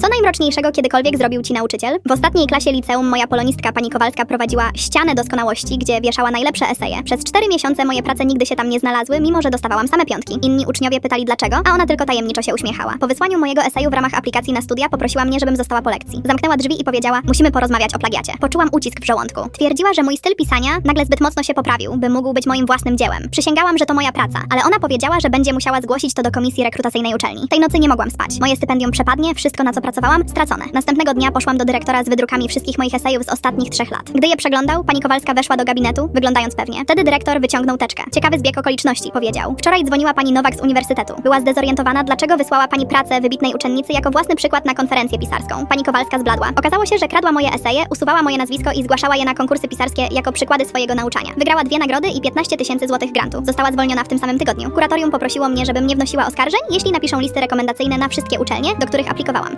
Co najmroczniejszego kiedykolwiek zrobił ci nauczyciel? W ostatniej klasie liceum moja polonistka pani Kowalska prowadziła ścianę doskonałości, gdzie wieszała najlepsze eseje. Przez cztery miesiące moje prace nigdy się tam nie znalazły, mimo że dostawałam same piątki. Inni uczniowie pytali dlaczego, a ona tylko tajemniczo się uśmiechała. Po wysłaniu mojego eseju w ramach aplikacji na studia poprosiła mnie, żebym została po lekcji. Zamknęła drzwi i powiedziała: Musimy porozmawiać o plagiacie. Poczułam ucisk w żołądku. Twierdziła, że mój styl pisania nagle zbyt mocno się poprawił, by mógł być moim własnym dziełem. Przysięgałam, że to moja praca, ale ona powiedziała, że będzie musiała zgłosić to do komisji rekrutacyjnej uczelni. Tej nocy nie mogłam spać. Moje stypendium przepadnie, wszystko na co pracowałam stracone. Następnego dnia poszłam do dyrektora z wydrukami wszystkich moich esejów z ostatnich trzech lat. Gdy je przeglądał, pani Kowalska weszła do gabinetu, wyglądając pewnie. Wtedy dyrektor wyciągnął teczkę. Ciekawy zbieg okoliczności, powiedział. Wczoraj dzwoniła pani Nowak z uniwersytetu. Była zdezorientowana, dlaczego wysłała pani pracę wybitnej uczennicy jako własny przykład na konferencję pisarską. Pani Kowalska zbladła. Okazało się, że kradła moje eseje, usuwała moje nazwisko i zgłaszała je na konkursy pisarskie jako przykłady swojego nauczania. Wygrała dwie nagrody i 15 tysięcy złotych grantu. Została zwolniona w tym samym tygodniu. Kuratorium poprosiło mnie, żebym nie wnosiła oskarżeń, jeśli napiszą listy rekomendacyjne na wszystkie uczelnie, do których aplikowałam.